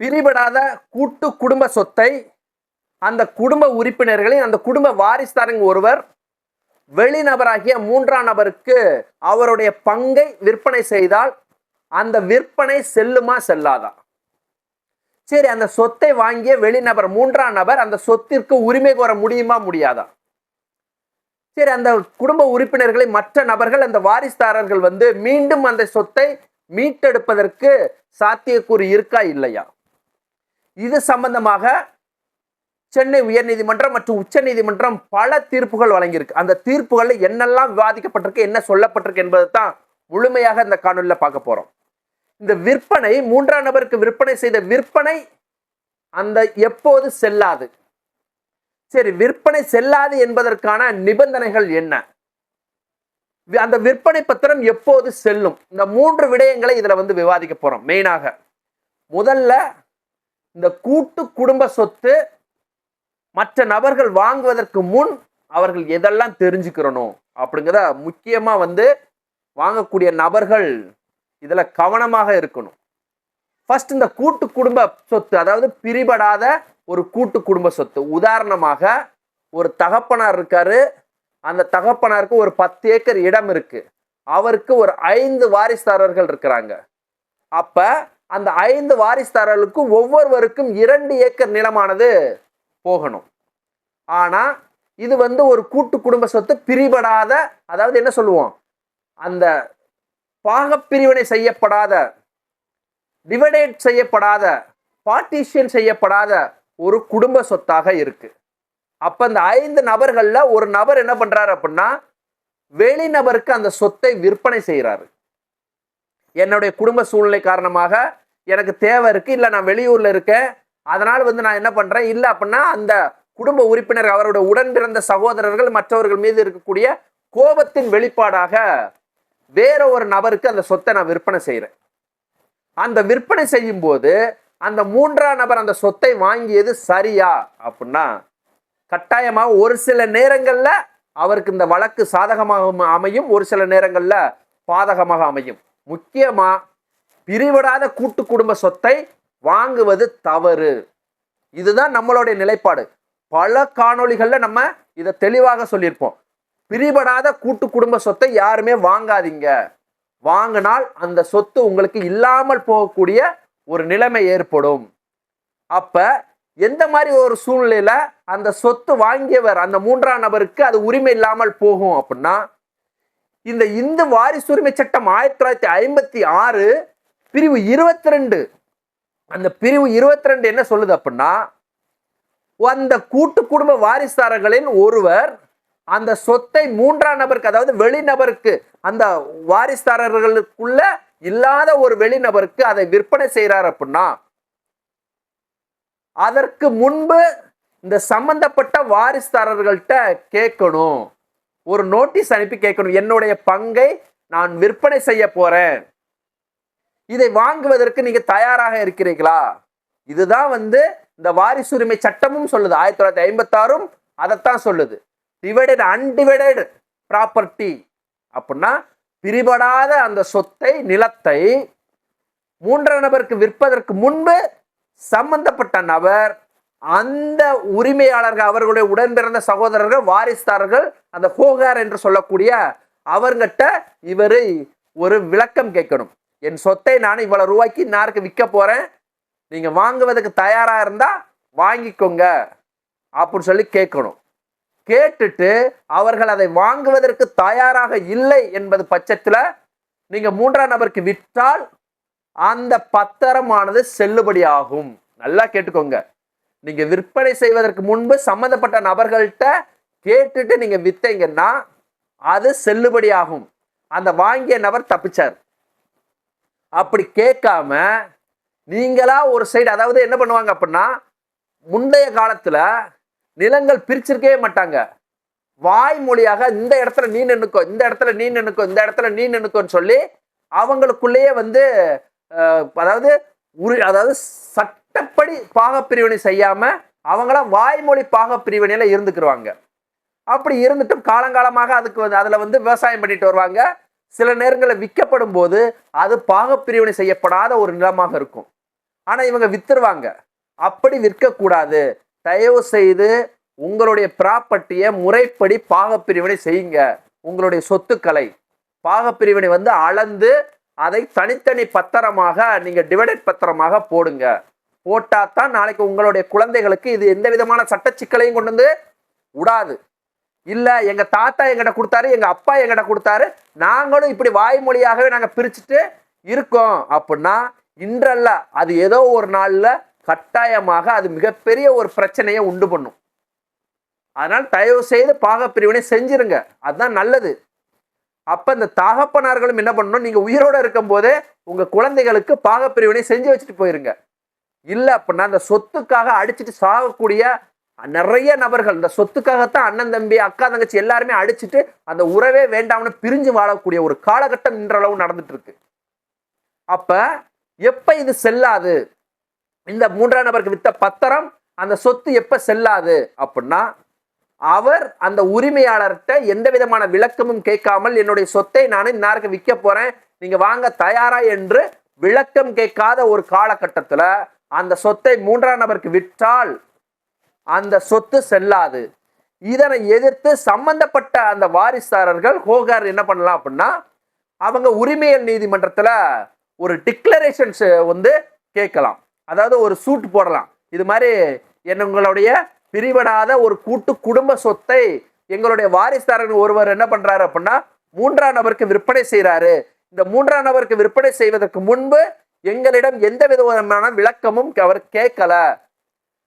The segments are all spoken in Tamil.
பிரிபடாத கூட்டு குடும்ப சொத்தை அந்த குடும்ப உறுப்பினர்களின் அந்த குடும்ப வாரிசுதாரங்க ஒருவர் வெளிநபராகிய மூன்றாம் நபருக்கு அவருடைய பங்கை விற்பனை செய்தால் அந்த விற்பனை செல்லுமா செல்லாதா? சரி அந்த சொத்தை வாங்கிய வெளிநபர் மூன்றாம் நபர் அந்த சொத்திற்கு உரிமை கோர முடியுமா முடியாதா? சரி அந்த குடும்ப உறுப்பினர்களை மற்ற நபர்கள் அந்த வாரிசுதாரர்கள் வந்து மீண்டும் அந்த சொத்தை மீட்டெடுப்பதற்கு சாத்தியக்கூறு இருக்கா இல்லையா? இது சம்பந்தமாக சென்னை உயர்நீதிமன்றம் மற்றும் உச்சநீதிமன்றம் பல தீர்ப்புகள் வழங்கியிருக்கு. அந்த தீர்ப்புகளில் என்னெல்லாம் விவாதிக்கப்பட்டிருக்கு என்ன சொல்லப்பட்டிருக்கு என்பதை தான் முழுமையாக இந்த காணொலியில் பார்க்க போகிறோம் இந்த விற்பனை மூன்றாம் நபருக்கு விற்பனை செய்த விற்பனை அந்த எப்போது செல்லாது? சரி விற்பனை செல்லாது என்பதற்கான நிபந்தனைகள் என்ன? அந்த விற்பனை பத்திரம் எப்போது செல்லும்? இந்த மூன்று விடயங்களை இதில் வந்து விவாதிக்க போகிறோம் மெயினாக முதல்ல இந்த கூட்டு குடும்ப சொத்து மற்ற நபர்கள் வாங்குவதற்கு முன் அவர்கள் எதெல்லாம் தெரிஞ்சுக்கிறணும் அப்படிங்கிறத முக்கியமாக வந்து வாங்கக்கூடிய நபர்கள் இதில் கவனமாக இருக்கணும். ஃபர்ஸ்ட் இந்த கூட்டு குடும்ப சொத்து அதாவது பிரிபடாத ஒரு கூட்டு குடும்ப சொத்து. உதாரணமாக ஒரு தகப்பனார் இருக்காரு அந்த தகப்பனாருக்கு ஒரு பத்து ஏக்கர் இடம் இருக்கு. அவருக்கு ஒரு ஐந்து வாரிசுதாரர்கள் இருக்கிறாங்க. அப்போ அந்த ஐந்து வாரிசுதாரர்களுக்கும் ஒவ்வொருவருக்கும் இரண்டு ஏக்கர் நிலமானது போகணும். ஆனால் இது வந்து ஒரு கூட்டு குடும்ப சொத்து பிரிபடாத அதாவது என்ன சொல்லுவோம்? அந்த பாகப்பிரிவினை செய்யப்படாத டிவைடேட் செய்யப்படாத பார்ட்டிஷியன் செய்யப்படாத ஒரு குடும்ப சொத்தாக இருக்கு. அப்போ அந்த ஐந்து நபர்களில் ஒரு நபர் என்ன பண்ணுறாரு அப்படின்னா வெளிநபருக்கு அந்த சொத்தை விற்பனை செய்கிறாரு என்னுடைய குடும்ப சூழ்நிலை காரணமாக எனக்கு தேவை இருக்குது இல்லை நான் வெளியூரில் இருக்கேன். அதனால் வந்து நான் என்ன பண்ணுறேன் இல்லை அப்படின்னா அந்த குடும்ப உறுப்பினர் அவருடைய உடன் பிறந்த சகோதரர்கள் மற்றவர்கள் மீது இருக்கக்கூடிய கோபத்தின் வெளிப்பாடாக வேற ஒரு நபருக்கு அந்த சொத்தை நான் விற்பனை செய்கிறேன் அந்த விற்பனை செய்யும் போது அந்த மூன்றாம் நபர் அந்த சொத்தை வாங்கியது சரியா அப்படின்னா கட்டாயமாக ஒரு சில நேரங்களில் அவருக்கு இந்த வழக்கு சாதகமாக அமையும் ஒரு சில நேரங்களில் பாதகமாக அமையும். முக்கியமா பிரிவிடாத கூட்டு குடும்ப சொத்தை வாங்குவது தவறு. இதுதான் நம்மளுடைய நிலைப்பாடு. பல காணொளிகளில் நம்ம இதை தெளிவாக சொல்லியிருப்போம். பிரிபடாத கூட்டு குடும்ப சொத்தை யாருமே வாங்காதீங்க. வாங்கினால் அந்த சொத்து உங்களுக்கு இல்லாமல் போகக்கூடிய ஒரு நிலைமை ஏற்படும். அப்ப எந்த மாதிரி ஒரு சூழ்நிலையில அந்த சொத்து வாங்கியவர் அந்த மூன்றாம் நபருக்கு அது உரிமை இல்லாமல் போகும் அப்படின்னா இந்த இந்து வாரிசுரிமை சட்டம் ஆயிரத்தி தொள்ளாயிரத்தி ஐம்பத்தி ஆறு பிரிவு இருபத்தி ரெண்டு அந்த பிரிவு இருபத்தி ரெண்டு என்ன சொல்லுது அப்படின்னா அந்த கூட்டு குடும்ப வாரிசுதாரர்களில் ஒருவர் அந்த சொத்தை மூன்றாம் நபருக்கு அதாவது வெளிநபருக்கு அந்த வாரிசாரர்களுக்குள்ள இல்லாத ஒரு வெளிநபருக்கு அதை விற்பனை செய்கிறார் அப்படின்னா அதற்கு முன்பு இந்த சம்பந்தப்பட்ட வாரிசுதாரர்கள்ட்ட கேட்கணும். ஒரு நோட்டீஸ் அனுப்பி கேட்கணும். என்னுடைய பங்கை நான் விற்பனை செய்ய போறேன். இதை வாங்குவதற்கு நீங்க தயாராக இருக்கிறீர்களா? இதுதான் வந்து இந்த வாரிசுரிமை சட்டமும் சொல்லுது. ஆயிரத்தி தொள்ளாயிரத்தி ஐம்பத்தாறும் அதைத்தான் சொல்லுது. டிவைடட் அன்டிவைடட் ப்ராப்பர்ட்டி அப்படின்னா பிரிபடாத அந்த சொத்தை நிலத்தை மூன்றாம் நபருக்கு விற்பதற்கு முன்பு சம்பந்தப்பட்ட நபர் அந்த உரிமையாளர்கள் அவர்களுடைய உடன்பிறந்த சகோதரர்கள் வாரிஸ்தாரர்கள் அந்த ஹோகார் என்று சொல்லக்கூடிய அவர்கிட்ட இவர் ஒரு விளக்கம் கேட்கணும். என் சொத்தை நான் இவ்வளவு ரூபாய்க்கு நாருக்கு விற்க போறேன். நீங்க வாங்குவதற்கு தயாரா இருந்தா வாங்கிக்கோங்க அப்படின்னு சொல்லி கேட்கணும். கேட்டுட்டு அவர்கள் அதை வாங்குவதற்கு தயாராக இல்லை என்பது பட்சத்தில் நீங்கள் மூன்றாம் நபருக்கு விற்றால் அந்த பத்திரமானது செல்லுபடி ஆகும் நல்லா கேட்டுக்கோங்க. நீங்க விற்பனை செய்வதற்கு முன்பு சம்மந்தப்பட்ட நபர்கள்ட்ட கேட்டுட்டு நீங்க வித்தீங்கன்னா அது செல்லுபடி ஆகும் அந்த வாங்கிய நபர் தப்பிச்சார். அப்படி கேட்காம நீங்களா ஒரு சைடு அதாவது என்ன பண்ணுவாங்க அப்படின்னா முந்தைய காலத்துல நிலங்கள் பிரிச்சிருக்கவே மாட்டாங்க. வாய்மொழியாக இந்த இடத்துல நீ நின்னுக்கோ இந்த இடத்துல நீ நின்னுக்கோ இந்த இடத்துல நீ நின்னுக்கோன்னு சொல்லி அவங்களுக்குள்ளேயே வந்து அதாவது உரி அதாவது சட்டப்படி பாகப்பிரிவினை செய்யாம அவங்கள வாய்மொழி பாகப்பிரிவினையில இருந்துக்கிருவாங்க. அப்படி இருந்துட்டும் காலங்காலமாக அதுக்கு வந்து அதில் வந்து விவசாயம் பண்ணிட்டு வருவாங்க. சில நேரங்களில் விற்கப்படும் போது அது பாகப்பிரிவினை செய்யப்படாத ஒரு நிலமாக இருக்கும். ஆனால் இவங்க வித்துருவாங்க. அப்படி விற்கக்கூடாது. தயவு செய்து உங்களுடைய ப்ராப்பர்ட்டியை முறைப்படி பாகப்பிரிவினை செய்யுங்க. உங்களுடைய சொத்துக்களை. பாகப்பிரிவினை வந்து அளந்து அதை தனித்தனி பத்திரமாக நீங்கள் டிவைடட் பத்திரமாக போடுங்க. போட்டால் தான் நாளைக்கு உங்களுடைய குழந்தைகளுக்கு இது எந்த விதமான சட்ட சிக்கலையும் கொண்டு வந்து விடாது. இல்லை எங்கள் தாத்தா எங்கிட்ட கொடுத்தாரு எங்கள் அப்பா எங்கிட்ட கொடுத்தாரு. நாங்களும் இப்படி வாய்மொழியாகவே நாங்கள் பிரிச்சுட்டு இருக்கோம் அப்படின்னா இன்றல்ல அது ஏதோ ஒரு நாளில் கட்டாயமாக அது மிகப்பெரிய ஒரு பிரச்சனையை உண்டு பண்ணும். அதனால் தயவு செய்து பாகப்பிரிவினை செஞ்சிருங்க. அதுதான் நல்லது. அப்போ இந்த தகப்பனார்களும் என்ன பண்ணணும்? நீங்கள் உயிரோட இருக்கும்போதே உங்கள் குழந்தைகளுக்கு பாகப்பிரிவினை செஞ்சு வச்சுட்டு போயிருங்க. இல்லை அப்படின்னா அந்த சொத்துக்காக அடிச்சுட்டு சாகக்கூடிய நிறைய நபர்கள் இந்த சொத்துக்காகத்தான் அண்ணன் தம்பி அக்கா தங்கச்சி எல்லாருமே அடிச்சுட்டு அந்த உறவே வேண்டாம்னு பிரிஞ்சு வாழக்கூடிய ஒரு காலகட்டம் இன்றளவு நடந்துட்டு இருக்கு அப்ப எப்ப இது செல்லாது? இந்த மூன்றாம் நபருக்கு வித்த பத்திரம் அந்த சொத்து எப்ப செல்லாது? அப்படின்னா அவர் அந்த உரிமையாளர்கிட்ட எந்த விதமான விளக்கமும் கேட்காமல் என்னுடைய சொத்தை நான் இன்னாருக்கு விற்க போறேன் நீங்க வாங்க தயாரா என்று விளக்கம் கேட்காத ஒரு காலகட்டத்துல அந்த சொத்தை மூன்றாம் நபருக்கு விற்றால் அந்த சொத்து செல்லாது. இதனை எதிர்த்து சம்பந்தப்பட்ட அந்த வாரிசாரர்கள் ஹோகார் என்ன பண்ணலாம் அப்படின்னா அவங்க உரிமையல் நீதிமன்றத்தில் ஒரு டிக்ளரேஷன்ஸ் வந்து கேட்கலாம். அதாவது ஒரு சூட் போடலாம். இது மாதிரி என்னங்களுடைய பிரிவிடாத ஒரு கூட்டு குடும்ப சொத்தை எங்களுடைய வாரிசுதாரர் ஒருவர் என்ன பண்ணுறாரு அப்படின்னா மூன்றாம் நபருக்கு விற்பனை செய்கிறாரு இந்த மூன்றாம் நபருக்கு விற்பனை செய்வதற்கு முன்பு எங்களிடம் எந்த விதமான விளக்கமும் அவர் கேட்கல.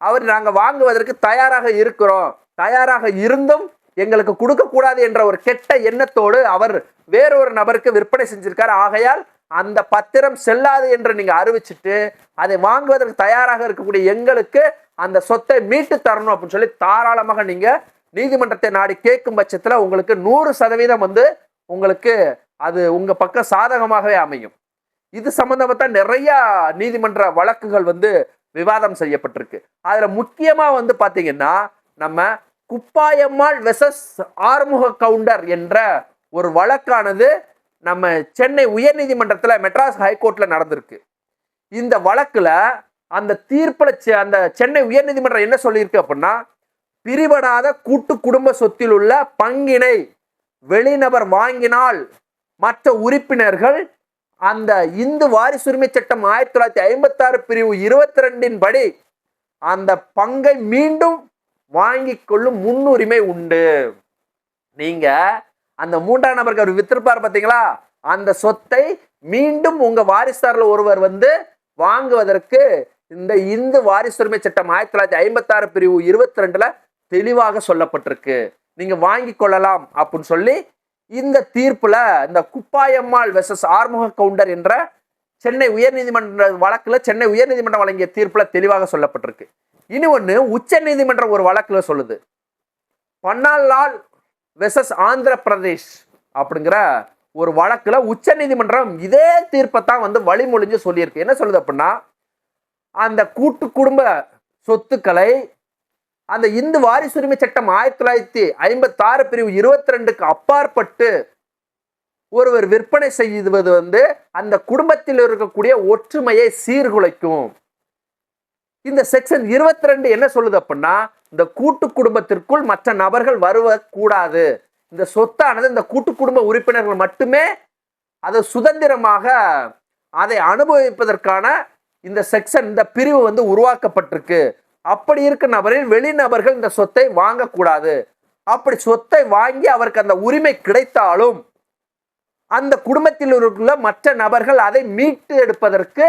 அவர் நாங்கள் வாங்குவதற்கு தயாராக இருக்கிறோம். தயாராக இருந்தும் எங்களுக்கு கொடுக்கக்கூடாது என்ற ஒரு கெட்ட எண்ணத்தோடு அவர் வேறொரு நபருக்கு விற்பனை செஞ்சிருக்கார். ஆகையால் அந்த பத்திரம் செல்லாது என்று நீங்கள் அறிவிச்சிட்டு அதை வாங்குவதற்கு தயாராக இருக்கக்கூடிய எங்களுக்கு அந்த சொத்தை மீட்டு தரணும் அப்படின்னு சொல்லி தாராளமாக நீங்கள் நீதிமன்றத்தை நாடி கேட்கும் பட்சத்தில் உங்களுக்கு நூறு சதவீதம் வந்து உங்களுக்கு அது உங்கள் பக்கம் சாதகமாகவே அமையும். இது சம்பந்தமா தான் நீதிமன்ற வழக்குகள் வந்து விவாதம் செய்யப்பட்டிருக்கு. அதில் முக்கியமாக வந்து பார்த்தீங்கன்னா நம்ம குப்பாயம்மாள் வெசஸ் ஆறுமுக கவுண்டர் என்ற ஒரு வழக்கானது நம்ம சென்னை உயர்நீதிமன்றத்தில் மெட்ராஸ் ஹைகோர்ட்டில் நடந்திருக்கு. இந்த வழக்கில் அந்த தீர்ப்பில் செ- அந்த சென்னை உயர்நீதிமன்றம் என்ன சொல்லியிருக்கு அப்படின்னா பிரிபடாத கூட்டு குடும்ப சொத்தில் உள்ள பங்கினை வெளிநபர் வாங்கினால் மற்ற உறுப்பினர்கள் அந்த இந்து வாரிசுரிமை சட்டம் ஆயிரத்தி தொள்ளாயிரத்தி ஐம்பத்தி ஆறு பிரிவு இருபத்தி ரெண்டின் படி அந்த பங்கை மீண்டும் வாங்கி கொள்ளும் முன்னுரிமை உண்டு. நீங்க அந்த மூன்றாம் நபருக்கு அவர் வித்திருப்பார் பார்த்தீங்களா அந்த சொத்தை மீண்டும் உங்க வாரிசாரில் ஒருவர் வந்து வாங்குவதற்கு இந்த இந்து வாரிசுரிமை சட்டம் ஆயிரத்தி தொள்ளாயிரத்தி ஐம்பத்தி ஆறு பிரிவு இருபத்தி ரெண்டுல தெளிவாக சொல்லப்பட்டிருக்கு. நீங்க வாங்கி கொள்ளலாம் அப்படின்னு சொல்லி இந்த தீர்ப்புல இந்த குப்பாயம்மாள் வெசஸ் ஆறுமுக கவுண்டர் என்ற சென்னை உயர்நீதிமன்ற வழக்குல சென்னை உயர்நீதிமன்றம் வழங்கிய தீர்ப்புல தெளிவாக சொல்லப்பட்டிருக்கு. இனி ஒன்று உச்ச நீதிமன்றம் ஒரு வழக்குல சொல்லுது. பன்னாலால் வெசஸ் ஆந்திர பிரதேஷ் அப்படிங்கிற ஒரு வழக்குல உச்ச நீதிமன்றம் இதே தீர்ப்பை தான் வந்து வழிமொழிஞ்சு சொல்லியிருக்கு. என்ன சொல்லுது அப்படின்னா அந்த கூட்டு குடும்ப சொத்துக்களை அந்த இந்து வாரிசுரிமை சட்டம் ஆயிரத்தி தொள்ளாயிரத்தி ஐம்பத்தி ஆறு பிரிவு இருபத்தி ரெண்டுக்கு அப்பாற்பட்டு ஒருவர் விற்பனை செய்வது வந்து அந்த குடும்பத்தில் இருக்கக்கூடிய ஒற்றுமையை சீர்குலைக்கும். இந்த செக்ஷன் இருபத்தி ரெண்டு என்ன சொல்லுது அப்படின்னா இந்த கூட்டு குடும்பத்திற்குள் மற்ற நபர்கள் வருவ கூடாது இந்த சொத்தானது இந்த கூட்டு குடும்ப உறுப்பினர்கள் மட்டுமே அதை சுதந்திரமாக அதை அனுபவிப்பதற்கான இந்த செக்ஷன் இந்த பிரிவு வந்து உருவாக்கப்பட்டிருக்கு. அப்படி இருக்க நபரில் வெளிநபர்கள் இந்த சொத்தை வாங்கக்கூடாது. அப்படி சொத்தை வாங்கி அவருக்கு அந்த உரிமை கிடைத்தாலும் அந்த குடும்பத்தில் உள்ள மற்ற நபர்கள் அதை மீட்டு எடுப்பதற்கு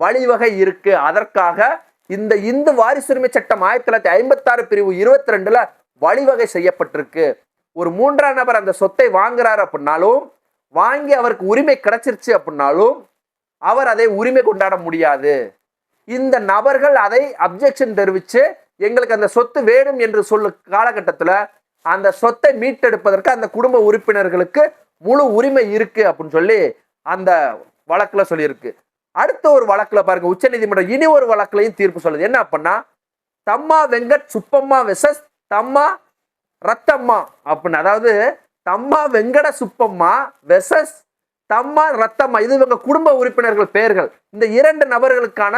வழிவகை இருக்கு. அதற்காக இந்த இந்து வாரிசுரிமை சட்டம் ஆயிரத்தி தொள்ளாயிரத்தி ஐம்பத்தி ஆறு பிரிவு இருபத்தி ரெண்டுல வழிவகை செய்யப்பட்டிருக்கு. ஒரு மூன்றாம் நபர் அந்த சொத்தை வாங்குறாரு அப்படின்னாலும் வாங்கி அவருக்கு உரிமை கிடைச்சிருச்சு அப்படின்னாலும் அவர் அதை உரிமை கொண்டாட முடியாது. இந்த நபர்கள் அதை அப்ஜெக்ஷன் தெரிவித்து எங்களுக்கு அந்த சொத்து வேணும் என்று சொல்லு காலகட்டத்தில் அந்த சொத்தை மீட்டெடுப்பதற்கு அந்த குடும்ப உறுப்பினர்களுக்கு முழு உரிமை இருக்கு அப்படின்னு சொல்லி அந்த வழக்கில் சொல்லியிருக்கு. அடுத்த ஒரு வழக்கில் பாருங்க உச்சநீதிமன்றம் இனி ஒரு வழக்குலையும் தீர்ப்பு சொல்லுது. என்ன அப்படின்னா தம்மா வெங்கட் சுப்பம்மா வெசஸ் தம்மா ரத்தம்மா அப்படின்னு. அதாவது தம்மா வெங்கட சுப்பம்மா வெசஸ் தம்மா ரத்தம்மா. இது இவங்க குடும்ப உறுப்பினர்கள் பெயர்கள் இந்த இரண்டு நபர்களுக்கான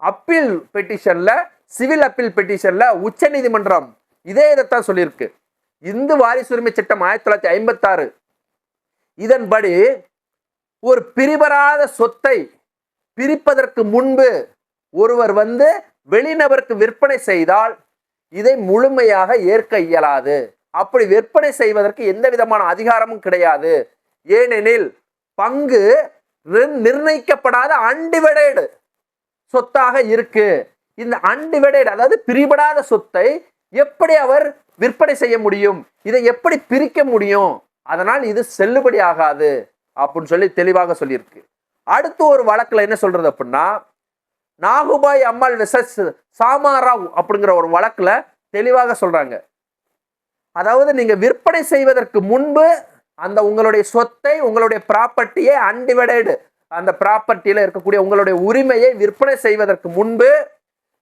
அப்பீல் பெட்டிஷனில் சிவில் அப்பீல் பெட்டிஷன்ல உச்சநீதிமன்றம் இதே இதைத்தான் சொல்லியிருக்கு. இந்து வாரிசுரிமை சட்டம் ஆயிரத்தி தொள்ளாயிரத்தி ஐம்பத்தாறு. இதன்படி ஒரு பிரிபராத சொத்தை பிரிப்பதற்கு முன்பு ஒருவர் வந்து வெளிநபருக்கு விற்பனை செய்தால் இதை முழுமையாக ஏற்க இயலாது. அப்படி விற்பனை செய்வதற்கு எந்த விதமான அதிகாரமும் கிடையாது. ஏனெனில் பங்கு நிர்ணயிக்கப்படாத அன்டிவைடடு சொத்தாக இருக்கு. இந்த அன்டிவைடட் அதாவது பிரிபடாத சொத்தை எப்படி அவர் விற்பனை செய்ய முடியும்? இதை எப்படி பிரிக்க முடியும்? அதனால் இது செல்லுபடி ஆகாது அப்படின்னு சொல்லி தெளிவாக சொல்லியிருக்கு. அடுத்து ஒரு வழக்கில் என்ன சொல்றது அப்படின்னா நாகுபாய் அம்மாள் விசஸ் சாமாராவ் அப்படிங்கிற ஒரு வழக்கில் தெளிவாக சொல்றாங்க. அதாவது நீங்க விற்பனை செய்வதற்கு முன்பு அந்த உங்களுடைய சொத்தை உங்களுடைய ப்ராப்பர்ட்டியை அன்டிவைடடு அந்த ப்ராப்பர்ட்டியில் இருக்கக்கூடிய உங்களுடைய உரிமையை விற்பனை செய்வதற்கு முன்பு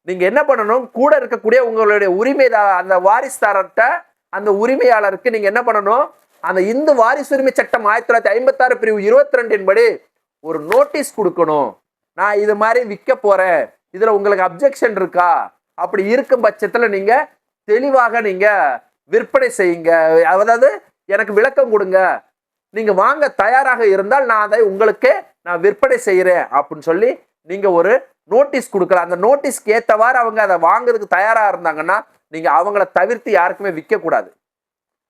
நீங்கள் என்ன பண்ணணும்? கூட இருக்கக்கூடிய உங்களுடைய உரிமை அந்த வாரிசுதாரர்கிட்ட அந்த உரிமையாளருக்கு நீங்கள் என்ன பண்ணணும்? அந்த இந்து வாரிசு உரிமை சட்டம் ஆயிரத்தி தொள்ளாயிரத்தி ஐம்பத்தாறு பிரிவு இருபத்தி ரெண்டின் படி ஒரு நோட்டீஸ் கொடுக்கணும். நான் இது மாதிரி விற்க போகிறேன் இதில் உங்களுக்கு அப்ஜெக்ஷன் இருக்கா? அப்படி இருக்கும் பட்சத்தில் நீங்கள் தெளிவாக நீங்கள் விற்பனை செய்யுங்க. அதாவது எனக்கு விளக்கம் கொடுங்க. நீங்கள் வாங்க தயாராக இருந்தால் நான் அதை உங்களுக்கு நான் விற்பனை செய்கிறேன் அப்படின்னு சொல்லி நீங்கள் ஒரு நோட்டீஸ் கொடுக்கலாம். அந்த நோட்டீஸ்க்கு ஏற்றவாறு அவங்க அதை வாங்குறதுக்கு தயாராக இருந்தாங்கன்னா நீங்கள் அவங்கள தவிர்த்து யாருக்குமே விற்கக்கூடாது.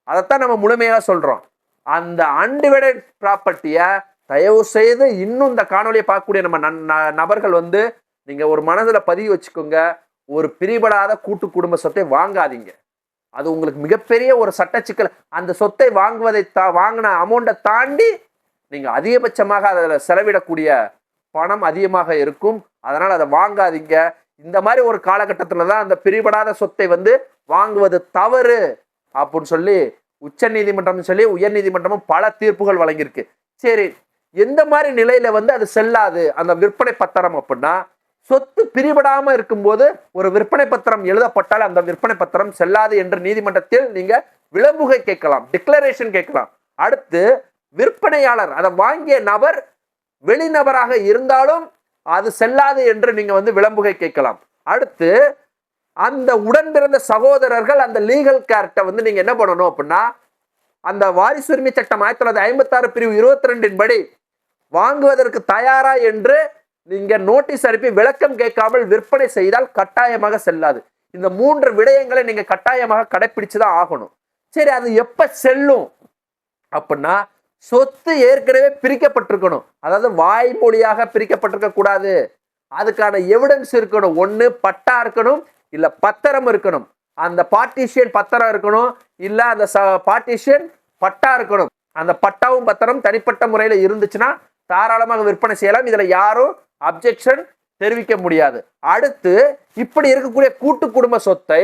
அதைத்தான் நம்ம முழுமையாக சொல்கிறோம் அந்த அன்டிவைடட் ப்ராப்பர்ட்டியை தயவு செய்து இன்னும் இந்த காணொலியை பார்க்கக்கூடிய நம்ம நன்- ந- நபர்கள் வந்து நீங்கள் ஒரு மனதில் பதிவு வச்சுக்கோங்க. ஒரு பிரிபடாத கூட்டு குடும்ப சொத்தை வாங்காதீங்க. அது உங்களுக்கு மிகப்பெரிய ஒரு சட்ட சிக்கல் அந்த சொத்தை வாங்குவதை தா வாங்கின அமௌண்ட்டை தாண்டி நீங்கள் அதிகபட்சமாக அதில் செலவிடக்கூடிய பணம் அதிகமாக இருக்கும். அதனால் அதை வாங்காதீங்க. இந்த மாதிரி ஒரு காலகட்டத்தில் தான் அந்த பிரிபடாத சொத்தை வந்து வாங்குவது தவறு அப்படின்னு சொல்லி உச்ச நீதிமன்றம் சொல்லி உயர் நீதிமன்றமும் பல தீர்ப்புகள் வழங்கியிருக்கு. சரி எந்த மாதிரி நிலையில வந்து அது செல்லாது? அந்த விற்பனை பத்திரம் அப்படின்னா சொத்து பிரிபடாம இருக்கும்போது ஒரு விற்பனை பத்திரம் எழுதப்பட்டால் அந்த விற்பனை பத்திரம் செல்லாது என்று நீதிமன்றத்தில் நீங்க விளம்புகை கேட்கலாம் டிக்ளரேஷன் கேட்கலாம். அடுத்து விற்பனையாளர் அதை வாங்கிய நபர் வெளிநபராக இருந்தாலும் அது செல்லாது என்று நீங்க வந்து விளம்புகை கேட்கலாம். அடுத்து அந்த உடன் பிறந்த சகோதரர்கள் அந்த லீகல் கேரக்டை வந்து நீங்க என்ன பண்ணணும் அப்படின்னா அந்த வாரிசுரிமை சட்டம் ஆயிரத்தி தொள்ளாயிரத்தி ஐம்பத்தாறு பிரிவு இருபத்தி ரெண்டின் படி வாங்குவதற்கு தயாரா என்று நீங்க நோட்டீஸ் அனுப்பி விளக்கம் கேட்காமல் விற்பனை செய்தால் கட்டாயமாக செல்லாது. இந்த மூன்று விடயங்களை நீங்க கட்டாயமாக கடைபிடிச்சுதான் ஆகணும். சரி அது எப்ப செல்லும் அப்படின்னா சொத்து ஏற்கனவே பிரிக்கப்பட்டிருக்கணும். அதாவது வாய்மொழியாக பிரிக்கப்பட்டிருக்க கூடாது. அதுக்கான எவிடன்ஸ் இருக்கணும். ஒன்று பட்டா இருக்கணும். இல்லை பத்திரம் இருக்கணும். அந்த பார்ட்டிஷியன் பத்திரம் இருக்கணும். இல்லை அந்த பார்ட்டிஷியன் பட்டா இருக்கணும். அந்த பட்டாவும் பத்திரம் தனிப்பட்ட முறையில் இருந்துச்சுன்னா தாராளமாக விற்பனை செய்யலாம். இதில் யாரும் அப்ஜெக்ஷன் தெரிவிக்க முடியாது. அடுத்து இப்படி இருக்கக்கூடிய கூட்டு குடும்ப சொத்தை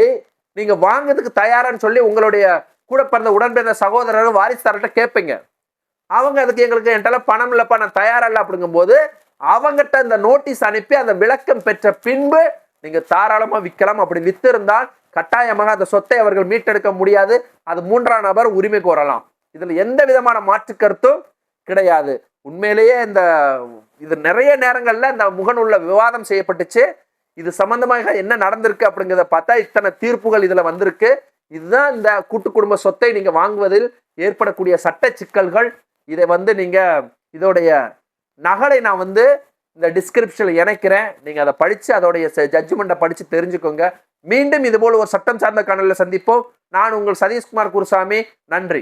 நீங்கள் வாங்குறதுக்கு தயாரான்னு சொல்லி உங்களுடைய கூட பிறந்த உடன்பிறந்த சகோதரர் வாரிசுதாரர்கிட்ட கேட்பீங்க அவங்க அதுக்கு எங்களுக்கு என்கிட்ட பணம் இல்லைப்பா நான் தயாராக இல்லை அப்படிங்கும்போது அவங்ககிட்ட அந்த நோட்டீஸ் அனுப்பி அந்த விளக்கம் பெற்ற பின்பு நீங்கள் தாராளமாக விற்கலாம். அப்படி விற்றுருந்தால் கட்டாயமாக அந்த சொத்தை அவர்கள் மீட்டெடுக்க முடியாது. அது மூன்றாம் நபர் உரிமை கோரலாம். இதில் எந்த விதமான மாற்று கருத்தும் கிடையாது. உண்மையிலேயே இந்த இது நிறைய நேரங்களில் இந்த முகநூலில் விவாதம் செய்யப்பட்டுச்சு. இது சம்பந்தமாக என்ன நடந்திருக்கு அப்படிங்கிறத பார்த்தா இத்தனை தீர்ப்புகள் இதில் வந்திருக்கு. இதுதான் இந்த கூட்டு குடும்ப சொத்தை நீங்கள் வாங்குவதில் ஏற்படக்கூடிய சட்ட சிக்கல்கள். இதை வந்து நீங்கள் இதோடைய நகலை நான் வந்து இந்த டிஸ்கிரிப்ஷனில் இணைக்கிறேன். நீங்கள் அதை படித்து அதோடைய ஜட்ஜ்மெண்ட்டை படித்து தெரிஞ்சுக்கோங்க. மீண்டும் இதுபோல் ஒரு சட்டம் சார்ந்த கணலில் சந்திப்போம். நான் உங்கள் சதீஷ்குமார் குருசாமி. நன்றி.